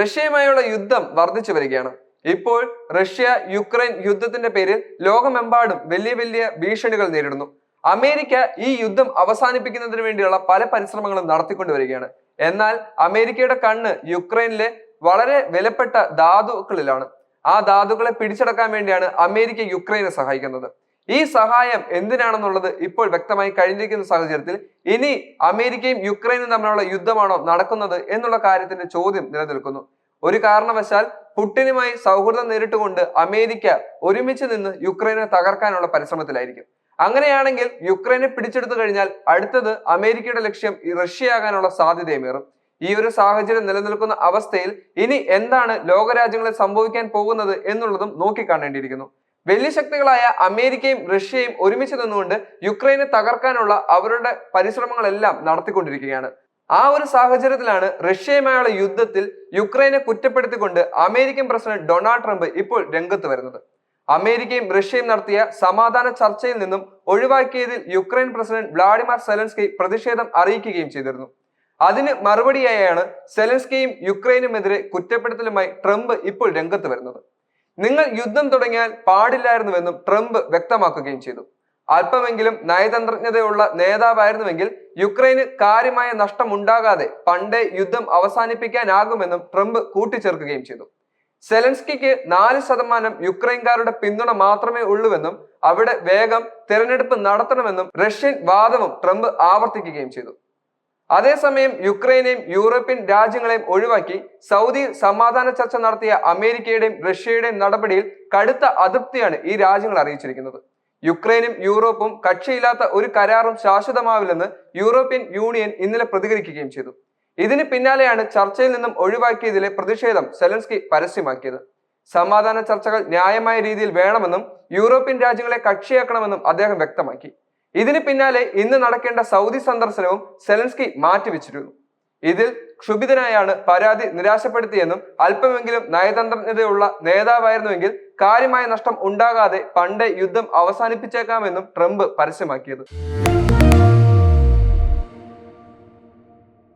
റഷ്യയുമായുള്ള യുദ്ധം വർദ്ധിച്ചു വരികയാണ്. ഇപ്പോൾ റഷ്യ യുക്രൈൻ യുദ്ധത്തിന്റെ പേരിൽ ലോകമെമ്പാടും വലിയ വലിയ ഭീഷണികൾ നേരിടുന്നു. അമേരിക്ക ഈ യുദ്ധം അവസാനിപ്പിക്കുന്നതിന് വേണ്ടിയുള്ള പല പരിശ്രമങ്ങളും നടത്തിക്കൊണ്ടുവരികയാണ് എന്നാൽ അമേരിക്കയുടെ കണ്ണ് യുക്രൈനിലെ വളരെ വിലപ്പെട്ട ധാതുക്കളിലാണ്. ആ ധാതുക്കളെ പിടിച്ചടക്കാൻ വേണ്ടിയാണ് അമേരിക്ക യുക്രൈനെ സഹായിക്കുന്നത്. ഈ സഹായം എന്തിനാണെന്നുള്ളത് ഇപ്പോൾ വ്യക്തമായി കഴിഞ്ഞിരിക്കുന്ന സാഹചര്യത്തിൽ ഇനി അമേരിക്കയും യുക്രൈനും തമ്മിലുള്ള യുദ്ധമാണോ നടക്കുന്നത് എന്നുള്ള കാര്യത്തിന്റെ ചോദ്യം നിലനിൽക്കുന്നു. ഒരു കാരണവശാൽ പുട്ടിനുമായി സൗഹൃദം നേരിട്ടുകൊണ്ട് അമേരിക്ക ഒരുമിച്ച് നിന്ന് യുക്രൈനെ തകർക്കാനുള്ള പരിശ്രമത്തിലായിരിക്കും. അങ്ങനെയാണെങ്കിൽ യുക്രൈനെ പിടിച്ചെടുത്തു കഴിഞ്ഞാൽ അടുത്തത് അമേരിക്കയുടെ ലക്ഷ്യം റഷ്യയാകാനുള്ള സാധ്യതയുമേറും ഈ ഒരു സാഹചര്യം നിലനിൽക്കുന്ന അവസ്ഥയിൽ ഇനി എന്താണ് ലോകരാജ്യങ്ങളിൽ സംഭവിക്കാൻ പോകുന്നത് എന്നുള്ളതും നോക്കിക്കാണേണ്ടിയിരിക്കുന്നു. വലിയ ശക്തികളായ അമേരിക്കയും റഷ്യയും ഒരുമിച്ച് നിന്നുകൊണ്ട് യുക്രൈനെ തകർക്കാനുള്ള അവരുടെ പരിശ്രമങ്ങളെല്ലാം നടത്തിക്കൊണ്ടിരിക്കുകയാണ്. ആ ഒരു സാഹചര്യത്തിലാണ് റഷ്യയുമായുള്ള യുദ്ധത്തിൽ യുക്രൈനെ കുറ്റപ്പെടുത്തിക്കൊണ്ട് അമേരിക്കൻ പ്രസിഡന്റ് ഡൊണാൾഡ് ട്രംപ് ഇപ്പോൾ രംഗത്ത് വരുന്നത്. അമേരിക്കയും റഷ്യയും നടത്തിയ സമാധാന ചർച്ചയിൽ നിന്നും ഒഴിവാക്കിയതിൽ യുക്രൈൻ പ്രസിഡന്റ് വ്ളാഡിമിർ സെലൻസ്കി പ്രതിഷേധം അറിയിക്കുകയും ചെയ്തിരുന്നു. അതിന് മറുപടിയായാണ് സെലൻസ്കിയും യുക്രൈനുമെതിരെ കുറ്റപ്പെടുത്തലുമായി ട്രംപ് ഇപ്പോൾ രംഗത്ത് വരുന്നത്. നിങ്ങൾ യുദ്ധം തുടങ്ങിയാൽ പാടില്ലായിരുന്നുവെന്നും ട്രംപ് വ്യക്തമാക്കുകയും ചെയ്തു. അല്പമെങ്കിലും നയതന്ത്രജ്ഞതയുള്ള നേതാവായിരുന്നുവെങ്കിൽ യുക്രൈന് കാര്യമായ നഷ്ടമുണ്ടാകാതെ പണ്ടേ യുദ്ധം അവസാനിപ്പിക്കാനാകുമെന്നും ട്രംപ് കൂട്ടിച്ചേർക്കുകയും ചെയ്തു. സെലൻസ്കിക്ക് നാല് ശതമാനം യുക്രൈൻകാരുടെ പിന്തുണ മാത്രമേ ഉള്ളൂവെന്നും അവിടെ വേഗം തിരഞ്ഞെടുപ്പ് നടത്തണമെന്നും റഷ്യൻ വാദവും ട്രംപ് ആവർത്തിക്കുകയും ചെയ്തു. അതേസമയം യുക്രൈനെയും യൂറോപ്യൻ രാജ്യങ്ങളെയും ഒഴിവാക്കി സൗദി സമാധാന ചർച്ച നടത്തിയ അമേരിക്കയുടെയും റഷ്യയുടെയും നടപടിയിൽ കടുത്ത അതൃപ്തിയാണ് ഈ രാജ്യങ്ങൾ അറിയിച്ചിരിക്കുന്നത്. യുക്രൈനും യൂറോപ്പും കക്ഷിയില്ലാത്ത ഒരു കരാറും ശാശ്വതമാവില്ലെന്ന് യൂറോപ്യൻ യൂണിയൻ ഇന്നലെ പ്രതികരിക്കുകയും ചെയ്തു. ഇതിന് പിന്നാലെയാണ് ചർച്ചയിൽ നിന്നും ഒഴിവാക്കിയതിലെ പ്രതിഷേധം സെലൻസ്കി പരസ്യമാക്കിയത്. സമാധാന ചർച്ചകൾ ന്യായമായ രീതിയിൽ വേണമെന്നും യൂറോപ്യൻ രാജ്യങ്ങളെ കക്ഷിയാക്കണമെന്നും അദ്ദേഹം വ്യക്തമാക്കി. ഇതിന് പിന്നാലെ ഇന്ന് നടക്കേണ്ട സൗദി സന്ദർശനവും സെലൻസ്കി മാറ്റിവെച്ചിരുന്നു. ഇതിൽ ക്ഷുഭിതനായാണ് പരാതി നിരാശപ്പെടുത്തിയെന്നും അല്പമെങ്കിലും നയതന്ത്രജ്ഞതയുള്ള നേതാവായിരുന്നുവെങ്കിൽ കാര്യമായ നഷ്ടം ഉണ്ടാകാതെ പണ്ടേ യുദ്ധം അവസാനിപ്പിച്ചേക്കാമെന്നും ട്രംപ് പരസ്യമാക്കിയത്.